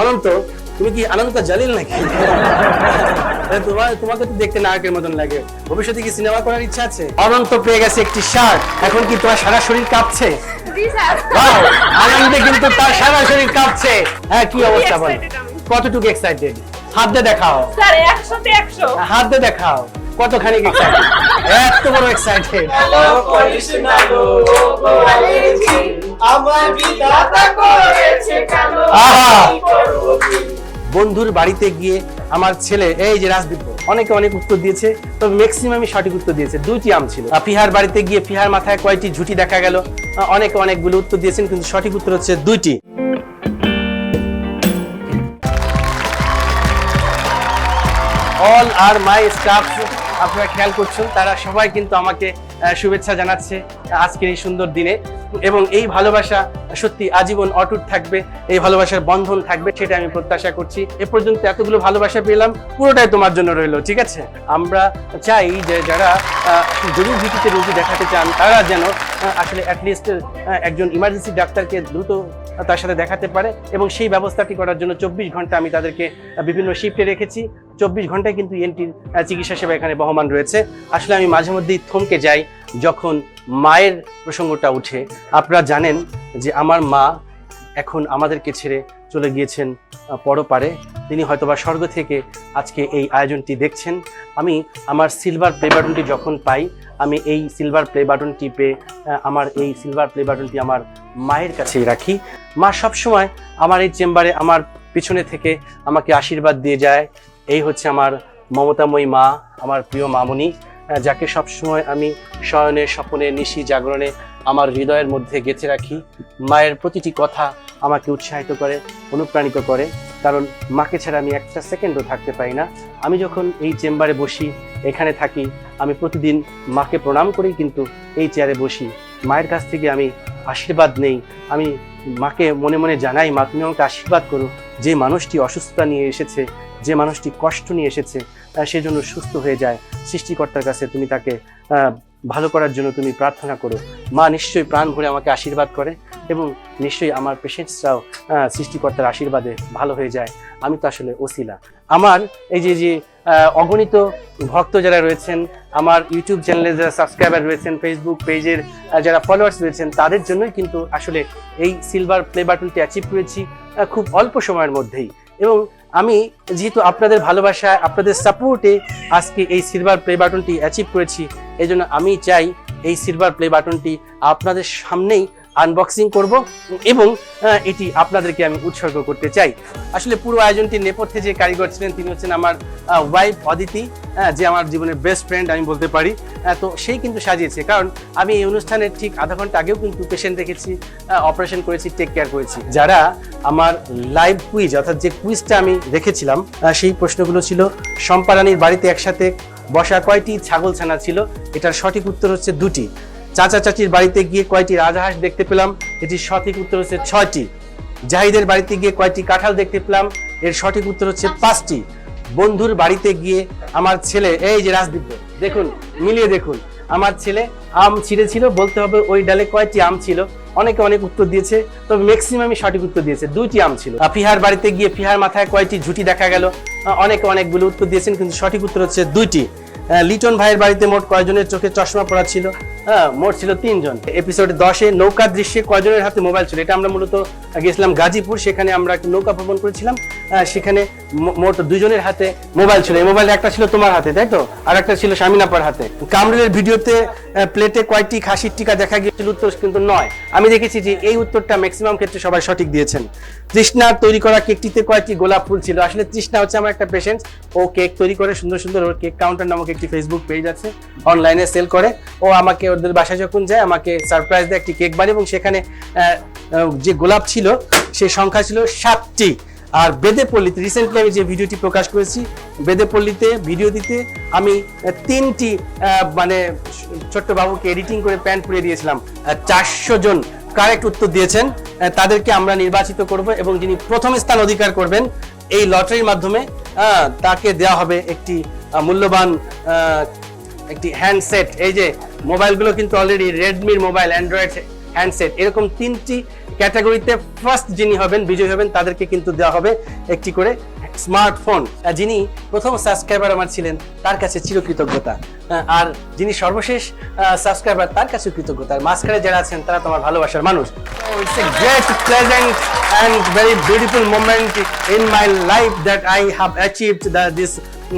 অনন্ত তুমি কি আনন্ত জালিল নাকি? তোমার তোমাকে তো দেখতে নায়কের মতন লাগে। ভবিষ্যতে কি সিনেমা করার ইচ্ছা আছে? অনন্ত পেয়ে গেছে একটি শার্ট। এখন কি তোমার সারা শরীর কাঁপছে? আনন্দে কিন্তু তার সারা শরীর কাঁপছে। হ্যাঁ কি অবস্থা বল। কতটুকু এক্সাইটেড হাত দিয়ে দেখাও। স্যার হাত দিয়ে দেখাও। কতখানি এক্সাইটেড এত বড় এক্সাইটেড বন্ধুর বাড়িতে গিয়ে আমার ছেলে এই যে রাজদীপ অনেকে অনেক উত্তর দিয়েছে তবে ম্যাক্সিমামই সঠিক উত্তর দিয়েছে। দুইটি আম ছিল। ফিহার বাড়িতে গিয়ে পিহার মাথায় কয়টি ঝুটি দেখা গেল? অনেকে অনেকগুলো উত্তর দিয়েছেন কিন্তু সঠিক উত্তর হচ্ছে দুইটি। অল আর মাই স্টাফ আপনারা খেয়াল করছেন, তারা সবাই কিন্তু আমাকে শুভেচ্ছা জানাচ্ছে আজকের এই সুন্দর দিনে। এবং এই ভালোবাসা সত্যি আজীবন অটুট থাকবে, এই ভালোবাসার বন্ধন থাকবে, সেটা আমি প্রত্যাশা করছি। এ পর্যন্ত এতগুলো ভালোবাসা পেলাম, পুরোটাই তোমার জন্য রইল, ঠিক আছে? আমরা চাই যে যারা জরুরি ভিত্তিতে রোগী দেখাতে চান, তারা যেন আসলে অ্যাটলিস্ট একজন ইমার্জেন্সি ডাক্তারকে দ্রুত তার সাথে দেখাতে পারে। এবং সেই ব্যবস্থাটি করার জন্য চব্বিশ ঘণ্টা আমি তাদেরকে বিভিন্ন শিফটে রেখেছি। চব্বিশ ঘন্টায় কিন্তু এনটির চিকিৎসা সেবা এখানে বহমান রয়েছে। আসলে আমি মাঝে মধ্যেই থমকে যাই যখন মায়ের প্রসঙ্গটা উঠে। আপনারা জানেন যে আমার মা এখন আমাদেরকে ছেড়ে চলে গিয়েছেন পরপারে। তিনি হয়তোবা স্বর্গ থেকে আজকে এই আয়োজনটি দেখছেন। আমি আমার সিলভার প্লে বাটনটি যখন পাই, আমি এই সিলভার প্লে বাটনটি পেয়ে আমার এই সিলভার প্লে বাটনটি আমার মায়ের কাছেই রাখি। মা সবসময় আমার এই চেম্বারে আমার পিছনে থেকে আমাকে আশীর্বাদ দিয়ে যায়। এই হচ্ছে আমার মমতাময়ী মা, আমার প্রিয় মামনি যাকে সবসময় আমি শয়নে, স্বপনে, নিশি জাগরণে আমার হৃদয়ের মধ্যে গেঁথে রাখি। মায়ের প্রতিটি কথা আমাকে উৎসাহিত করে, অনুপ্রাণিত করে। কারণ মাকে ছাড়া আমি একটা সেকেন্ডও থাকতে পারি না। আমি যখন এই চেম্বারে বসি, এখানে থাকি, আমি প্রতিদিন মাকে প্রণাম করেই কিন্তু এই চেয়ারে বসি। মায়ের কাছ থেকে আমি আশীর্বাদ নেই। আমি মাকে মনে মনে জানাই, মা, তুমি আমাকে আশীর্বাদ করো। যে মানুষটি অসুস্থতা নিয়ে এসেছে যে মানুষটি কষ্ট নিয়ে এসেছে সেজন্য সুস্থ হয়ে যায়। সৃষ্টিকর্তার কাছে তুমি তাকে ভালো করার জন্য তুমি প্রার্থনা করো। মা নিশ্চয়ই প্রাণ ভরে আমাকে আশীর্বাদ করে এবং নিশ্চয়ই আমার পেশেন্টসরাও সৃষ্টিকর্তার আশীর্বাদে ভালো হয়ে যায়। আমি তো আসলে ওসিলা। আমার এই যে যে অগণিত ভক্ত যারা রয়েছেন, আমার ইউটিউব চ্যানেলে যারা সাবস্ক্রাইবার রয়েছেন ফেসবুক পেজের যারা ফলোয়ার্স রয়েছেন, তাদের জন্যই কিন্তু আসলে এই সিলভার প্লে বাটনটি অ্যাচিভ করেছি খুব অল্প সময়ের মধ্যেই। এবং আমি যেহেতু আপনাদের ভালোবাসায়, আপনাদের সাপোর্টে আজকে এই সিলভার প্লে বাটনটি অ্যাচিভ করেছি এই জন্য আমি চাই এই সিলভার প্লে বাটনটি আপনাদের সামনেই আনবক্সিং করব এবং এটি আপনাদেরকে আমি উৎসর্গ করতে চাই। আসলে পুরো আয়োজনটির নেপথ্যে যে কারিগর ছিলেন তিনি হচ্ছেন আমার ওয়াইফ অদিতি আহ, যে আমার জীবনের বেস্ট ফ্রেন্ড আমি বলতে পারি। আহ, তো সেই কিন্তু সাজিয়েছে। কারণ আমি এই অনুষ্ঠানের ঠিক আধা ঘণ্টা আগেও কিন্তু পেশেন্ট দেখেছি অপারেশন করেছি টেক কেয়ার করেছি। যারা আমার লাইভ কুইজ অর্থাৎ যে কুইজটা আমি রেখেছিলাম আহ, সেই প্রশ্নগুলো ছিল সম্পারানির বাড়িতে একসাথে বসা কয়টি ছাগল ছানা ছিল? এটার সঠিক উত্তর হচ্ছে দুটি। চাচা চাচির বাড়িতে গিয়ে কয়টি রাজহাঁস দেখতে পেলাম? এটির সঠিক উত্তর হচ্ছে ছয়টি। জাহিদের বাড়িতে গিয়ে কয়টি কাঁঠাল দেখতে পেলাম? এর সঠিক উত্তর হচ্ছে পাঁচটি। বন্ধুর বাড়িতে গিয়ে আমার ছেলে এই যে রাজদীপ দেখুন মিলিয়ে দেখুন আমার ছেলে আম ছিঁড়েছিল বলতে হবে ওই ডালে কয়টি আম ছিল? অনেকে অনেক উত্তর দিয়েছে তবে ম্যাক্সিমামই সঠিক উত্তর দিয়েছে দুইটি আম ছিল। ফিহার বাড়িতে গিয়ে ফিহার মাথায় কয়টি ঝুটি দেখা গেল? অনেকে অনেকগুলো উত্তর দিয়েছেন কিন্তু সঠিক উত্তর হচ্ছে দুইটি। লিটন ভাইয়ের বাড়িতে মোট কয়জনের চোখে চশমা পড়া ছিল? হ্যাঁ মোট ছিল তিনজন। এপিসোড দশে নৌকা দৃশ্যে কয়জনের হাতে মোবাইল ছিল? এটা আমরা মূলত গেছিলাম গাজীপুর, সেখানে আমরা নৌকা ভ্রমণ করেছিলাম। সেখানে মোট দুজনের হাতে মোবাইল ছিল। এই মোবাইল একটা ছিল তোমার হাতে, তাই তো? আর একটা ছিল শামিনাপার হাতে। কামরুলের ভিডিওতে প্লেটে কয়েকটি খাসির টিকা দেখা গিয়েছিল উত্তর কিন্তু নয়। আমি দেখেছি যে এই উত্তরটা ম্যাক্সিমাম ক্ষেত্রে সবাই সঠিক দিয়েছেন। তৃষ্ণার তৈরি করা কেকটিতে কয়েকটি গোলাপ ফুল ছিল? আসলে তৃষ্ণা হচ্ছে আমার একটা পেশেন্ট ও কেক তৈরি করে, সুন্দর সুন্দর ওর কেক কাউন্টার নামক একটি ফেসবুক পেজ আছে। অনলাইনে সেল করে। ও আমাকে, ওদের বাসায় যখন যায়, আমাকে সারপ্রাইজ দেয় একটি কেক বানিয়ে এবং সেখানে যে গোলাপ ছিল সেই সংখ্যা ছিল সাতটি। আর বেদেপল্লিতে রিসেন্টলি আমি যে ভিডিওটি প্রকাশ করেছি, বেদেপল্লিতে ভিডিও দিতে আমি তিনটি মানে ছোট্ট বাবুকে এডিটিং করে প্যান্ট পরিয়ে দিয়েছিলাম। চারশো জন কারেক্ট উত্তর দিয়েছেন। তাদেরকে আমরা নির্বাচিত করব এবং যিনি প্রথম স্থান অধিকার করবেন, এই লটারির মাধ্যমে তাকে দেওয়া হবে একটি মূল্যবান একটি হ্যান্ডসেট এই যে মোবাইলগুলো কিন্তু অলরেডি রেডমির মোবাইল অ্যান্ড্রয়েড হ্যান্ডসেট এরকম তিনটি ক্যাটাগরিতে ফার্স্ট যিনি হবেন, বিজয়ী হবেন, তাদেরকে কিন্তু দেওয়া হবে একটি করে স্মার্টফোন যিনি প্রথম সাবস্ক্রাইবার আমার ছিলেন, তার কাছে চিরকৃতজ্ঞতা। আর যিনি সর্বশেষ সাবস্ক্রাইবার তার কাছে কৃতজ্ঞতা। আর মাঝখানে যারা আছেন, তারা তোমার ভালোবাসার মানুষ। Great and very beautiful moment in my life that I have achieved this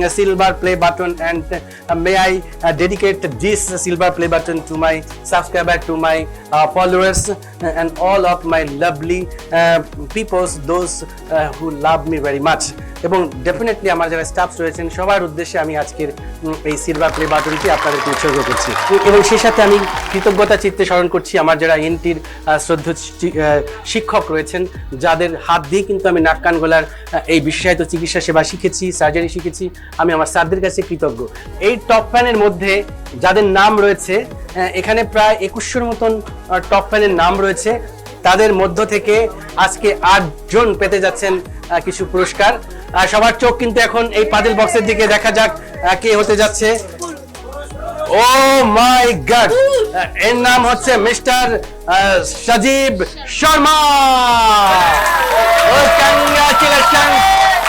silver play button and uh, may I uh, dedicate this silver play button to my subscriber, to my uh, followers uh, and all of my lovely uh, peoples, those uh, who love me very much. এবং definitely আমার যারা staff রয়েছেন সবার উদ্দেশ্যে আমি আজকের এই silver play বাটনটি আপনাদেরকে উৎসর্গ করছি এবং সেই সাথে আমি কৃতজ্ঞতা চিত্তে স্মরণ করছি আমার যারা এনটির শ্রদ্ধ শিক্ষক রয়েছেন যাদের হাত দিয়ে কিন্তু আমি নাক কান গলার এই বিশেষায়িত চিকিৎসা সেবা শিখেছি সার্জারি শিখেছি আমি আমার স্যারদের কাছে কৃতজ্ঞ। এই টপ ফ্যানের মধ্যে যাদের নাম রয়েছে এখানে প্রায় একুশশোর মতন টপ ফ্যানের নাম রয়েছে। তাদের মধ্য থেকে আজকে আটজন পেতে যাচ্ছেন কিছু পুরস্কার। সবার চোখ কিন্তু এখন এই পাজেল বক্সের দিকে দেখা যাক কে হতে যাচ্ছে। Oh my God! এর নাম হচ্ছে mister Sajib Sharma. Congratulation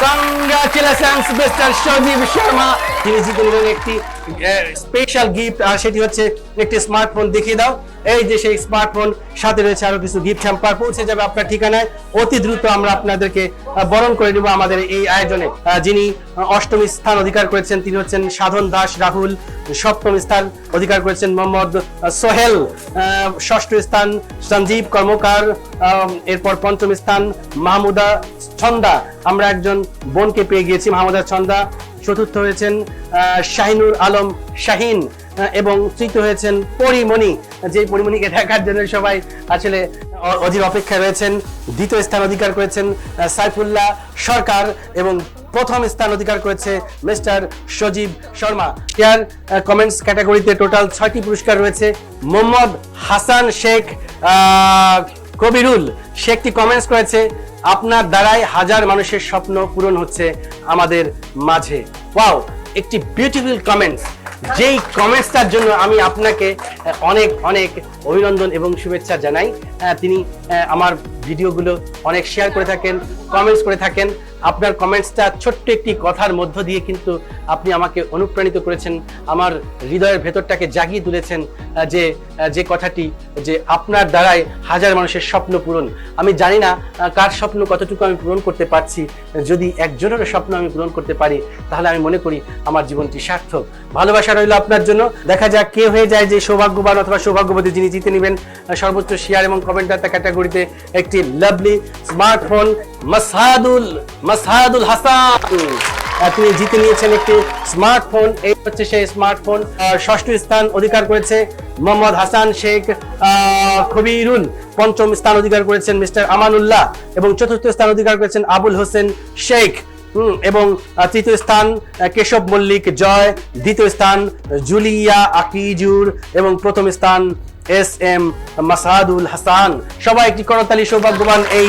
congratulations mister Sharma তিনি একটি স্পেশাল গিফট আর সেটি হচ্ছে একটি স্মার্টফোন দেখিয়ে দাও। এই যে সেই স্মার্টফোন সাথে রয়েছে আরও কিছু গিফট হ্যাম্পার পৌঁছে যাবে আপনার ঠিকানায়। অতি দ্রুত আমরা আপনাদেরকে বরণ করে নিব আমাদের এই আয়োজনে। যিনি অষ্টম স্থান অধিকার করেছেন, তিনি হচ্ছেন সাধন দাস রাহুল। সপ্তম স্থান অধিকার করেছেন মোহাম্মদ সোহেল। ষষ্ঠ স্থান সঞ্জীব কর্মকার। এরপর পঞ্চম স্থান মাহমুদা ছন্দা। আমরা একজন বোনকে পেয়ে গিয়েছি, মাহমুদা ছন্দা। চতুর্থ হয়েছেন শাহিনুর আলম শাহিন এবং তৃতীয় হয়েছেন পরিমণি। যে পরিমণিকে দেখার জন্য সবাই আসলে অধীর অপেক্ষায় রয়েছেন। দ্বিতীয় স্থান অধিকার করেছেন সাইফুল্লাহ সরকার, এবং প্রথম স্থান অধিকার করেছে mister Sajib Sharma. Care comments ক্যাটাগরিতে টোটাল ছয়টি পুরস্কার রয়েছে। মোহাম্মদ হাসান শেখ কবিরুল সে একটি কমেন্টস করেছে। আপনার দ্বারাই হাজার মানুষের স্বপ্ন পূরণ হচ্ছে আমাদের মাঝে। ওয়াও, একটি বিউটিফুল কমেন্টস যেই কমেন্টসটার জন্য আমি আপনাকে অনেক অনেক অভিনন্দন এবং শুভেচ্ছা জানাই। তিনি আমার ভিডিওগুলো অনেক শেয়ার করে থাকেন কমেন্টস করে থাকেন। আপনার কমেন্টসটা ছোট্ট একটি কথার মধ্য দিয়ে কিন্তু আপনি আমাকে অনুপ্রাণিত করেছেন। আমার হৃদয়ের ভেতরটাকে জাগিয়ে তুলেছেন যে যে কথাটি, যে আপনার দ্বারাই হাজার মানুষের স্বপ্ন পূরণ। আমি জানি না কার স্বপ্ন কতটুকু আমি পূরণ করতে পারছি। যদি একজনেরও স্বপ্ন আমি পূরণ করতে পারি, তাহলে আমি মনে করি আমার জীবনটি সার্থক। ভালোবাসা রইল আপনার জন্য। দেখা যাক কে হয়ে যায় যে সৌভাগ্যবান অথবা সৌভাগ্যবতী যিনি জিতে নেবেন। সর্বোচ্চ শেয়ার এবং কমেন্টার ক্যাটাগরিতে একটি লাভলি স্মার্টফোন মাসাদুল মাসাদুল হাসান। তিনি জিতে নিয়েছেন একটি স্মার্টফোন এই হচ্ছে সেই স্মার্টফোন ষষ্ঠ স্থান অধিকার করেছে মোহাম্মদ হাসান শেখ খবিরুল পঞ্চম স্থান অধিকার করেছেন মিস্টার আমানুল্লাহ এবং চতুর্থ স্থান অধিকার করেছেন আবুল হোসেন শেখ। এবং তৃতীয় স্থান কেশব মল্লিক জয়, দ্বিতীয় স্থান, জুলিয়া আকিজুর এবং প্রথম স্থান এস এম মাসাদুল হাসান। সবাই একটি করতালি সৌভাগ্যবান এই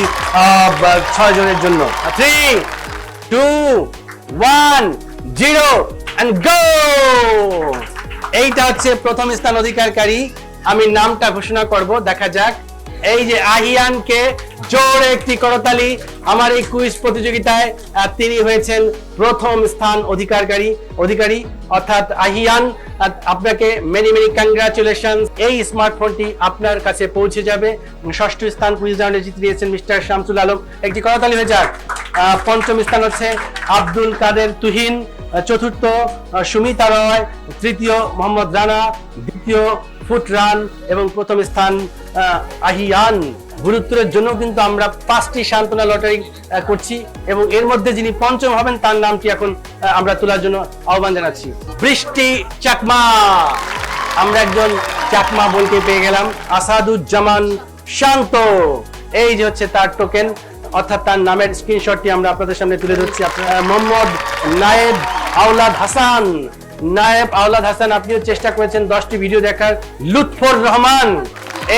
ছয় জনের জন্য। Three two one zero and এইটা হচ্ছে প্রথম স্থান অধিকারকারী। আমি নামটা ঘোষণা করব দেখা যাক। এই যে আহিয়ানকে জোরে একটি করতালি। আমার এই কুইজ প্রতিযোগিতায় তিনি হয়েছেন প্রথম স্থান অধিকারকারী অধিকারী। অর্থাৎ আহিয়ান আহ, আপনাকে মেনি মেনি কংগ্রাচুলেশন এই স্মার্টফোনটি আপনার কাছে পৌঁছে যাবে। ষষ্ঠ স্থান কুইজ রাউন্ডে জিতে দিয়েছেন মিস্টার শামসুল আলম। একটি করতালি হয়ে যাক। পঞ্চম স্থান হচ্ছে আব্দুল কাদের তুহিন। চতুর্থ সুমিতা রয়। তৃতীয়, মোহাম্মদ রানা। দ্বিতীয় ফুট রান এবং প্রথম স্থান আহিয়ান গুরুত্বের জন্য কিন্তু আমরা পাঁচটি সান্ত্বনা লটারি করছি এবং এর মধ্যে যিনি পঞ্চম হবেন তার নামটি এখন আমরা তোলার জন্য আহ্বান জানাচ্ছি। বৃষ্টি চাকমা! আমরা একজন চাকমা বলতে পেয়ে গেলাম, আসাদুজ্জামান শান্ত। এই যে হচ্ছে তার টোকেন অর্থাৎ তার নামের স্ক্রিনশটটি আমরা আপনাদের সামনে তুলে ধরছি। মোহাম্মদ নায়েব আওলাদ হাসান। নায়েব আওলাদ হাসান, আপনিও চেষ্টা করেছেন দশটি ভিডিও দেখার। লুৎফর রহমান,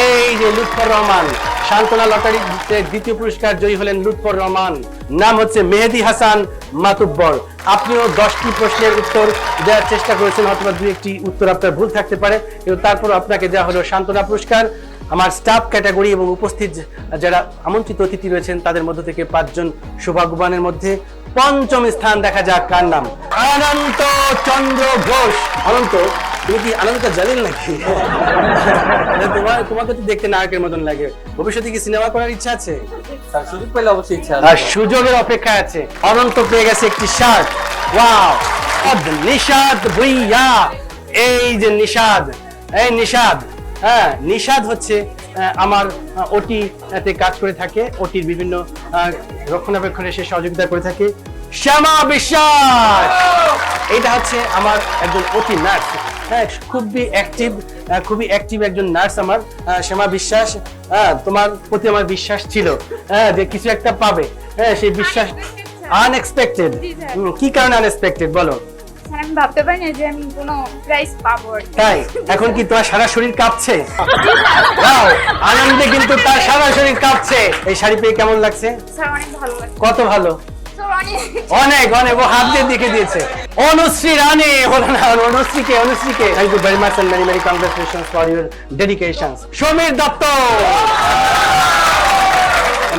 এই যে লুৎফর রহমান, সান্ত্বনা লটারিতে দ্বিতীয় পুরস্কার জয়ী হলেন লুৎফর রহমান। নাম হচ্ছে মেহেদি হাসান মাতুব্বর। আপনিও দশটি প্রশ্নের উত্তর দেওয়ার চেষ্টা করেছেন অথবা দু একটি উত্তর আপনার ভুল থাকতে পারে। কিন্তু তারপর আপনাকে দেওয়া হলো সান্ত্বনা পুরস্কার। আমার স্টাফ ক্যাটাগরি এবং উপস্থিত যারা আমন্ত্রিত অতিথি রয়েছেন তাদের মধ্য থেকে পাঁচজন সৌভাগ্যবানের মধ্যে পঞ্চম স্থান দেখা যাক কার নাম। অনন্ত চন্দ্র ঘোষ। অনন্ত তুমি কি আনন্দ জানেন নাকি? তোমার তোমাকে তো দেখতে নায়কের মতন লাগে। ভবিষ্যতে কি সিনেমা করার ইচ্ছা আছে? সুযোগ পেলে অবশ্যই ইচ্ছা আর সুযোগের অপেক্ষা আছে। অনন্ত পেয়ে গেছে একটি শার্ট। ওয়াও নিষাদ ভুইয়া। এই যে নিষাদ এই নিষাদ হ্যাঁ নিষাদ হচ্ছে আমার ওটি তে কাজ করে থাকে ওটির বিভিন্ন রক্ষণাবেক্ষণে সে সহযোগিতা করে থাকে। শ্যামা বিশ্বাস! এটা হচ্ছে আমার একজন অতি নার্স। হ্যাঁ খুবই অ্যাক্টিভ খুবই অ্যাক্টিভ একজন নার্স আমার শ্যামা বিশ্বাস। হ্যাঁ তোমার প্রতি আমার বিশ্বাস ছিল হ্যাঁ যে কিছু একটা পাবে। হ্যাঁ সেই বিশ্বাস আনএক্সপেক্টেড কি কারণে আনএক্সপেক্টেড বলো। স্যার আমি ভাবতে পারি না যে আমি কোনো প্রাইজ পাবো আর কি। তাই? এখন কি তোমার সারা শরীর কাঁপছে? আনন্দে কিন্তু তার সারা শরীর কাঁপছে। এই শাড়ি পেয়ে কেমন লাগছে? স্যার অনেক ভালো লাগে কত ভালো? স্যার অনেক। অনেক অনেক। ও হাত দিয়ে দেখে দিয়েছে। অনুশ্রী রানী হলো না অনুশ্রীকে অনুশ্রীকে। Thank you very much and many many congratulations for your dedications Samir Dutta!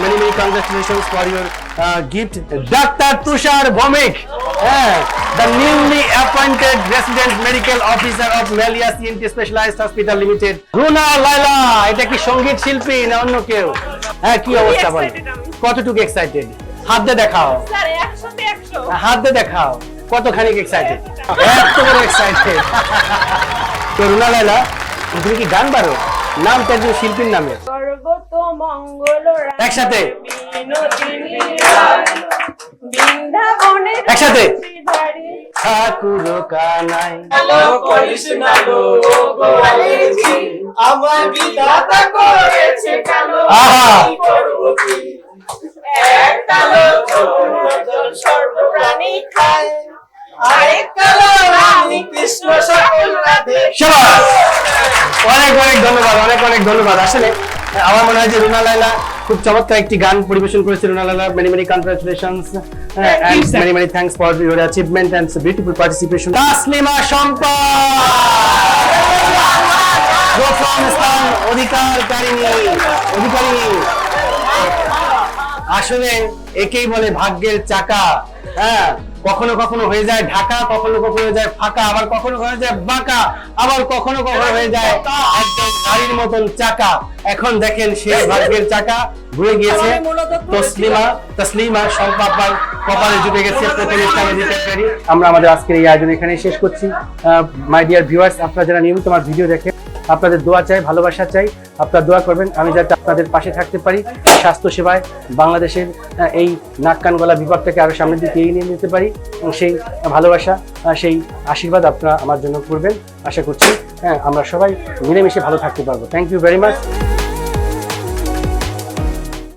Many many congratulations for your gift doctor Tushar Bhowmik হ্যাঁ the newly appointed resident medical officer of Melia CNT specialized hospital limited Runa Laila এটা কি সংগীত শিল্পী না অন্য কেউ? হ্যাঁ কি অবস্থা বল। কতটুকু এক্সাইটেড হাত দিয়ে দেখাও। হাত দিয়ে দেখাও। কতখানি এক্সাইটেড এত বড় এক্সাইটেড তো রুনা লাইলা তুমি কি গান পারো নাম তো একজন শিল্পীর নামে একসাথে। একসাথে। ঠাকুর কানাই আলো করিস না গো গোয়ালেজি আমার বিধাতা করেছে কালো আহা। এক কালো সর্বপ্রাণী খায় আরেক কালো রানী কৃষ্ণ সকল রাধে শাবাশ! অনেক অনেক ধন্যবাদ অনেক অনেক ধন্যবাদ। আসলে আমার মনে হয় যে রুনা লাইলা খুব চমৎকার একটি গান পরিবেশন করেছে। Runa Laila many many congratulations and many many thanks for your achievement and beautiful participation Taslima Shampa প্রথম স্থান অধিকারকারিণী অধিকারিণী আসলে একেই বলে ভাগ্যের চাকা হ্যাঁ। কখনো কখনো হয়ে যায় ঢাকা কখনো কখনো হয়ে যায় ফাঁকা আবার কখনো হয়ে যায় বাঁকা আবার কখনো কখনো হয়ে যায় একদম গাড়ির মতন চাকা। এখন দেখেন সেই ভাগ্যের চাকা ঘুরে গিয়েছে। তসলিমা তসলিমা সম্পাপার কপালে জুটে গেছে। আমরা আমাদের আজকের এই আয়োজন এখানে শেষ করছি। মাই ডিয়ার ভিউয়ার্স আপনারা যারা নিয়মিত আমার ভিডিও দেখেন আপনাদের দোয়া চাই, ভালোবাসা চাই। আপনারা দোয়া করবেন, আমি যাতে আপনাদের পাশে থাকতে পারি। স্বাস্থ্য সেবায় বাংলাদেশের এই নাক কান গলা বিভাগটাকে আরও সামনের দিকে এগিয়ে নিয়ে নিতে পারি সেই ভালোবাসা সেই আশীর্বাদ আপনারা আমার জন্য করবেন। আশা করছি হ্যাঁ আমরা সবাই মিলেমিশে ভালো থাকতে পারব। Thank you very much